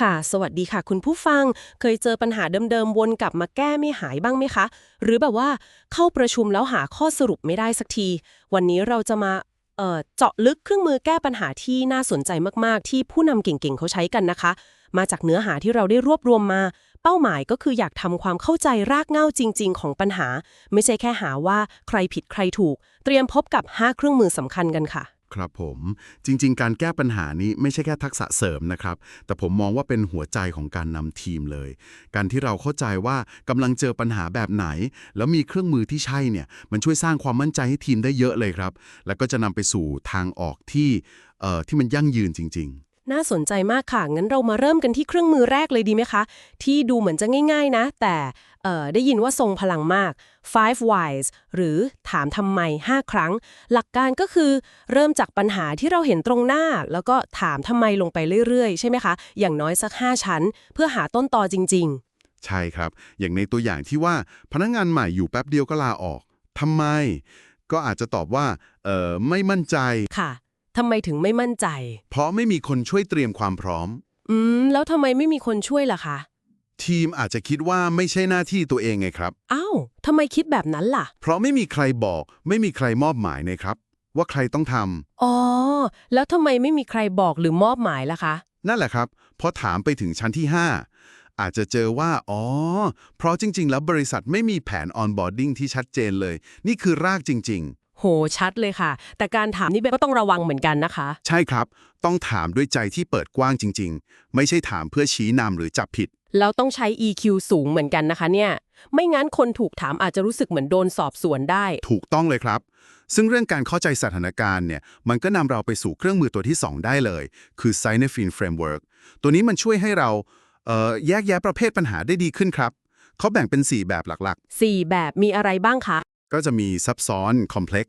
ค่ะ สวัสดีค่ะ คุณผู้ฟัง เคยเจอปัญหาเดิมๆ วนกลับมาแก้ไม่หายบ้างไหมคะ หรือแบบว่าเข้าประชุมแล้วหาข้อสรุปไม่ได้สักที วันนี้เราจะมาเอ่อเจาะลึกเครื่องมือแก้ปัญหาที่น่าสนใจมากๆ ที่ผู้นำเก่งๆ เขาใช้กันนะคะ มาจากเนื้อหาที่เราได้รวบรวมมา เป้าหมายก็คืออยากทำความเข้าใจรากเหง้าจริง ๆ ของปัญหา ไม่ใช่แค่หาว่าใครผิดใครถูก เตรียมพบกับ 5 เครื่องมือสำคัญกันค่ะ ครับผมจริง ๆ การแก้ปัญหานี้ไม่ใช่แค่ทักษะเสริมนะครับ แต่ผมมองว่าเป็นหัวใจของการนำทีมเลย การที่เราเข้าใจว่ากำลังเจอปัญหาแบบไหน แล้วมีเครื่องมือที่ใช่เนี่ยมันช่วยสร้างความมั่นใจให้ทีมได้เยอะเลยครับ แล้วก็จะนำไปสู่ทางออกที่เอ่อที่มันยั่งยืนจริง ๆ น่าสนใจมากค่ะ งั้นเรามาเริ่มกันที่เครื่องมือแรกเลยดีไหมคะ ที่ดูเหมือนจะง่าย ๆ นะ แต่เอ่อได้ยินว่าทรงพลังมาก five whys หรือถามทำไม 5 ครั้ง หลักการก็คือเริ่มจากปัญหาที่เราเห็นตรงหน้า แล้วก็ถามทำไมลงไปเรื่อย ๆ ใช่ไหมคะ อย่างน้อยสัก 5 ชั้น เพื่อหาต้นตอจริง ๆ ใช่ครับ อย่างในตัวอย่างที่ว่าพนักงานใหม่อยู่แป๊บเดียวก็ลาออกทำไม ก็อาจจะตอบว่า เอ่อไม่มั่นใจๆค่ะ ทำไมถึงไม่มั่นใจ เพราะไม่มีคนช่วยเตรียมความพร้อม อืม แล้วทำไมไม่มีคนช่วยล่ะคะ ทีมอาจจะคิดว่าไม่ใช่หน้าที่ตัวเองไงครับ อ้าวทำไมคิดแบบนั้นล่ะ เพราะไม่มีใครบอก ไม่มีใครมอบหมายนะครับ ว่าใครต้องทำอ๋อ แล้วทำไมไม่มีใครบอกหรือมอบหมายล่ะคะ นั่นแหละครับพอถามไปถึงชั้นที่ 5 อาจจะเจอว่า อ๋อ เพราะจริง ๆ แล้วบริษัทไม่มีแผน onboarding ที่ชัดเจนเลย นี่คือรากจริง โหชัดเลยค่ะ แต่การถามนี่เบก็ต้องระวังเหมือนกันนะคะๆใช่ครับ ต้องถามด้วยใจที่เปิดกว้างจริง ๆ ไม่ใช่ถามเพื่อชี้นำหรือจับผิด แล้วต้องใช้ EQ สูงเหมือนกันนะคะเนี่ย ไม่งั้นคนถูกถามอาจจะรู้สึกเหมือนโดนสอบสวนได้ ถูกต้องเลยครับ ซึ่งเรื่องการเข้าใจสถานการณ์เนี่ย มันก็นำเราไปสู่เครื่องมือตัวที่ 2 ได้เลย คือ s y n e f i n Framework ตัวนี้มันช่วยให้เราเอ่อแยกแยะประเภทปัญหาได้ดีขึ้นครับเขาแบ่งเป็น 4 แบบหลัก4แบบมีอะไรบ้างคะๆ ก็จะมีซับซ้อน complex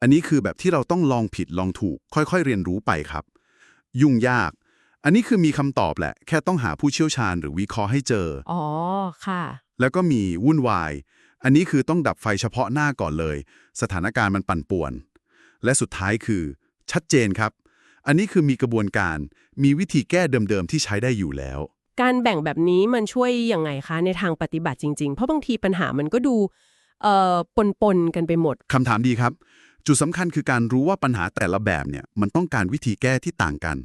อันนี้คือแบบที่เราต้องลองผิดลองถูก ค่อยๆ เรียนรู้ไปครับ ยุ่งยาก อันนี้คือมีคำตอบแหละ แค่ต้องหาผู้เชี่ยวชาญหรือวิเคราะห์ให้เจอ อ๋อ ค่ะ แล้วก็มีวุ่นวาย อันนี้คือต้องดับไฟเฉพาะหน้าก่อนเลย สถานการณ์มันปั่นป่วน และสุดท้ายคือ ชัดเจนครับ อันนี้คือมีกระบวนการ มีวิธีแก้เดิมๆที่ใช้ได้อยู่แล้ว การแบ่งแบบนี้มันช่วยยังไงคะในทางปฏิบัติจริงๆ เพราะบางทีปัญหามันก็ดู เอ่อปนๆกันไปหมด คำถามดีครับ จุดสำคัญคือการรู้ว่าปัญหาแต่ละแบบเนี่ยมันต้องการวิธีแก้ที่ต่างกัน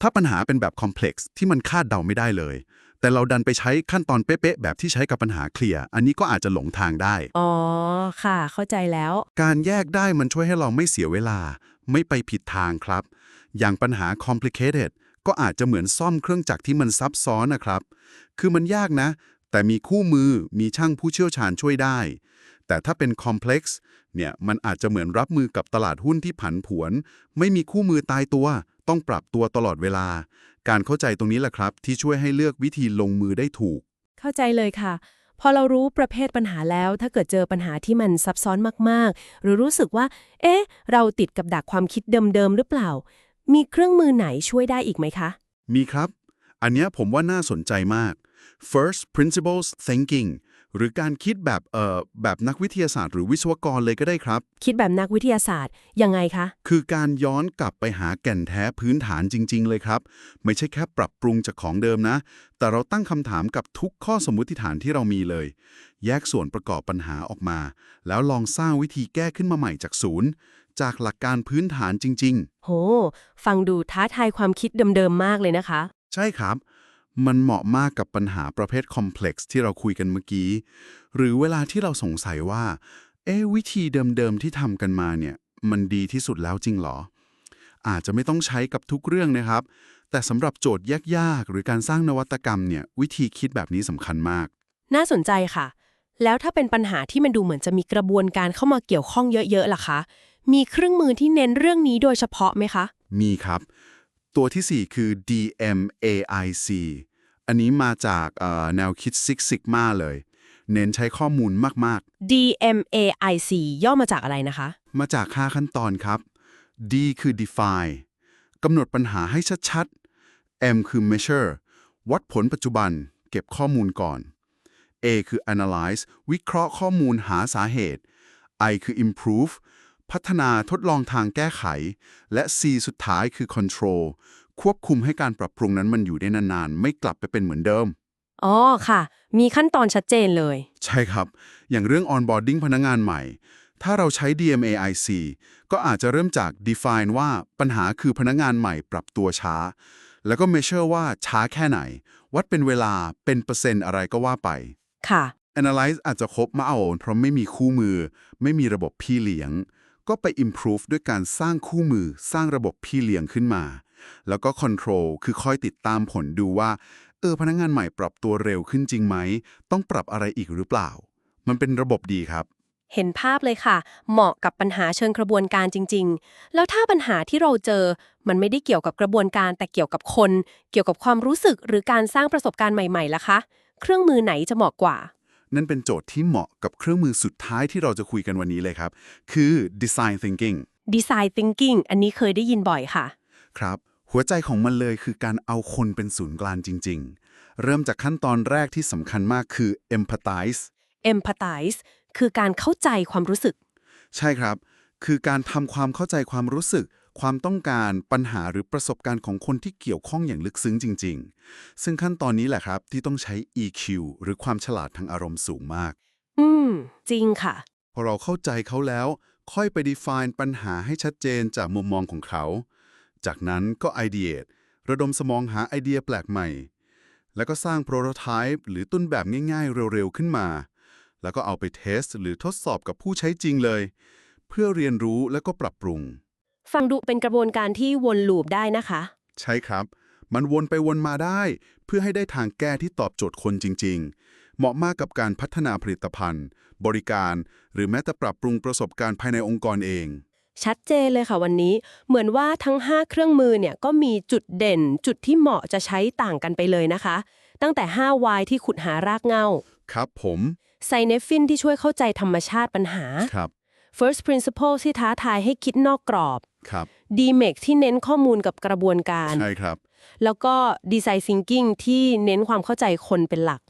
ถ้าปัญหาเป็นแบบคอมเพล็กซ์ที่มันคาดเดาไม่ได้เลย แต่เราดันไปใช้ขั้นตอนเป๊ะๆแบบที่ใช้กับปัญหาเคลียร์อันนี้ก็อาจจะหลงทางได้ อ๋อค่ะ เข้าใจแล้ว การแยกได้มันช่วยให้เราไม่เสียเวลา ไม่ไปผิดทางครับ อย่างปัญหา complicated ก็อาจจะเหมือนซ่อมเครื่องจักรที่มันซับซ้อนนะครับ คือมันยากนะ แต่มีคู่มือมีช่างผู้เชี่ยวชาญช่วยได้ แต่ถ้าเป็น complex เนี่ยมันอาจจะเหมือนรับมือกับตลาดหุ้นที่ผันผวน ไม่มีคู่มือตายตัว ต้องปรับตัวตลอดเวลา การเข้าใจตรงนี้แหละครับ ที่ช่วยให้เลือกวิธีลงมือได้ถูก เข้าใจเลยค่ะ พอเรารู้ประเภทปัญหาแล้ว ถ้าเกิดเจอปัญหาที่มันซับซ้อนมากๆ หรือรู้สึกว่า เอ๊ะ เราติดกับดักความคิดเดิมๆหรือเปล่า มีเครื่องมือไหนช่วยได้อีกไหมคะ มีครับ อันเนี้ยผมว่าน่าสนใจมาก first principles thinking หรือการคิดแบบเอ่อแบบนักวิทยาศาสตร์หรือวิศวกรเลยก็ได้ครับ คิดแบบนักวิทยาศาสตร์ยังไงคะ คือการย้อนกลับไปหาแก่นแท้พื้นฐานจริง ๆ เลยครับ ไม่ใช่แค่ปรับปรุงจากของเดิมนะ แต่เราตั้งคำถามกับทุกข้อสมมุติฐานที่เรามีเลย แยกส่วนประกอบปัญหาออกมา แล้วลองสร้างวิธีแก้ขึ้นมาใหม่จากศูนย์ จากหลักการพื้นฐานจริงโห ฟังดูท้าทายความคิดเดิมๆมากเลยนะคะๆใช่ครับ มันเหมาะมากกับปัญหาประเภทคอมเพล็กซ์ที่เราคุยกันเมื่อกี้ หรือเวลาที่เราสงสัยว่า เอ๊ะวิธีเดิมๆที่ทำกันมาเนี่ย มันดีที่สุดแล้วจริงเหรอ อาจจะไม่ต้องใช้กับทุกเรื่องนะครับ แต่สำหรับโจทย์ยากๆ หรือการสร้างนวัตกรรมเนี่ย วิธีคิดแบบนี้สำคัญมาก น่าสนใจค่ะ แล้วถ้าเป็นปัญหาที่มันดูเหมือนจะมีกระบวนการเข้ามาเกี่ยวข้องเยอะๆล่ะคะ มีเครื่องมือที่เน้นเรื่องนี้โดยเฉพาะไหมคะ มีครับ ตัวที่ 4 คือ DMAIC อันนี้มาจากเอ่อแนวคิด Six Sigma เลย เน้นใช้ข้อมูลมาก DMAIC ย่อมาจากอะไรนะคะๆมาจาก 5 ขั้นตอนครับ D คือ define กำหนดปัญหาให้ชัดๆ M คือ measure วัดผลปัจจุบัน เก็บข้อมูลก่อน A คือ analyze วิเคราะห์ข้อมูลหาสาเหตุ I คือ improve พัฒนาทดลองทางแก้ไข และ C สุดท้ายคือ control ควบคุมให้การปรับปรุงนั้นมันอยู่ได้นานๆ ไม่กลับไปเป็นเหมือนเดิม อ๋อค่ะ มีขั้นตอนชัดเจนเลย ใช่ครับ อย่างเรื่อง onboarding พนักงานใหม่ ถ้าเราใช้ DMAIC ก็อาจจะเริ่มจาก define ว่าปัญหาคือพนักงานใหม่ปรับตัวช้า แล้วก็ measure ว่าช้าแค่ไหน วัดเป็นเวลาเป็นเปอร์เซ็นต์อะไรก็ว่าไป ค่ะ Analyze อาจจะครบมาเอาเพราะไม่มีคู่มือ ไม่มีระบบพี่เลี้ยง ก็ไป improve ด้วยการสร้างคู่มือสร้างระบบพี่เลี้ยงขึ้นมา แล้วก็ control คือคอยติดตามผลดูว่า เออพนักงานใหม่ปรับตัวเร็วขึ้นจริงไหม ต้องปรับอะไรอีกหรือเปล่า มันเป็นระบบดีครับเห็นภาพเลยค่ะ เหมาะกับปัญหาเชิงกระบวนการจริง ๆ แล้วถ้าปัญหาที่เราเจอ มันไม่ได้เกี่ยวกับกระบวนการ แต่เกี่ยวกับคน เกี่ยวกับความรู้สึกหรือการสร้างประสบการณ์ใหม่ๆล่ะคะ เครื่องมือไหนจะเหมาะกว่า นั่นเป็นโจทย์ที่เหมาะกับเครื่องมือสุดท้ายที่เราจะคุยกันวันนี้เลยครับ คือ design thinking Design Thinking อันนี้เคยได้ยินบ่อยค่ะ ครับ หัวใจของมันเลยคือการเอาคนเป็นศูนย์กลางจริง ๆ เริ่มจากขั้นตอนแรกที่สำคัญมากคือ empathize Empathize คือการเข้าใจความรู้สึก ใช่ครับ คือการทำความเข้าใจความรู้สึก ความต้องการปัญหาหรือประสบการณ์ของคนที่เกี่ยวข้องอย่างลึกซึ้งจริง ๆ ซึ่งขั้นตอนนี้แหละครับที่ต้องใช้ EQ หรือความฉลาดทางอารมณ์สูงมาก อืม จริงค่ะ พอเราเข้าใจเขาแล้ว ค่อยไป define ปัญหาให้ชัดเจนจากมุมมองของเขา จากนั้นก็ ideate ระดมสมองหาไอเดียแปลกใหม่ แล้วก็สร้าง prototype หรือต้นแบบง่ายๆ เร็วๆ ขึ้นมา แล้วก็เอาไปเทสหรือทดสอบกับผู้ใช้จริงเลย เพื่อเรียนรู้แล้วก็ปรับปรุง ฟังดูเป็นกระบวนการที่วนลูปได้นะคะ ใช่ครับ มันวนไปวนมาได้ เพื่อให้ได้ทางแก้ที่ตอบโจทย์คนจริง ๆ เหมาะมากกับการพัฒนาผลิตภัณฑ์ บริการ หรือแม้แต่ปรับปรุงประสบการณ์ภายในองค์กรเอง ชัดเจนเลยค่ะวันนี้ เหมือนว่าทั้ง 5 เครื่องมือเนี่ยก็มีจุดเด่น จุดที่เหมาะจะใช้ต่างกันไปเลยนะคะ ตั้งแต่5 Y ที่ขุดหารากเหง้า ครับผม ไซเนฟินที่ช่วยเข้าใจธรรมชาติปัญหา ครับ First Principle ที่ท้าทายให้คิดนอกกรอบ ครับ d m e x ที่เน้นข้อมูลกับกระบวนการ ใช่ครับ แล้วก็ Design Thinking ที่เน้นความเข้าใจคนเป็นหลัก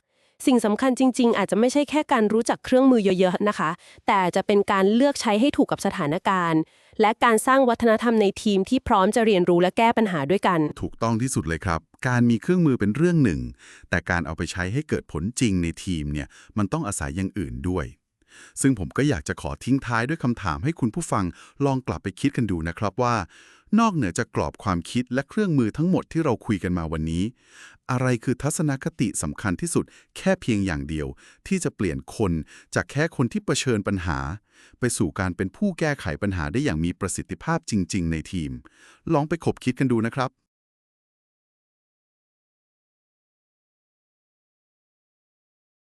สิ่งสำคัญจริง ๆ อาจจะไม่ใช่แค่การรู้จักเครื่องมือเยอะๆนะคะ แต่อาจจะเป็นการเลือกใช้ให้ถูกกับสถานการณ์ และการสร้างวัฒนธรรมในทีมที่พร้อมจะเรียนรู้และแก้ปัญหาด้วยกัน ถูกต้องที่สุดเลยครับ การมีเครื่องมือเป็นเรื่องหนึ่ง แต่การเอาไปใช้ให้เกิดผลจริงในทีมเนี่ย มันต้องอาศัยอย่างอื่นด้วย ซึ่งผมก็อยากจะขอทิ้งท้ายด้วยคำถามให้คุณผู้ฟังลองกลับไปคิดกันดูนะครับว่า นอกเหนือจากกรอบความคิดและเครื่องมือทั้งหมดที่เราคุยกันมาวันนี้ อะไรคือทัศนคติสำคัญที่สุด แค่เพียงอย่างเดียว ที่จะเปลี่ยนคนจากแค่คนที่เผชิญปัญหา ไปสู่การเป็นผู้แก้ไขปัญหาได้อย่างมีประสิทธิภาพจริง ๆ ในทีม ลองไปคบคิดกันดูนะครับ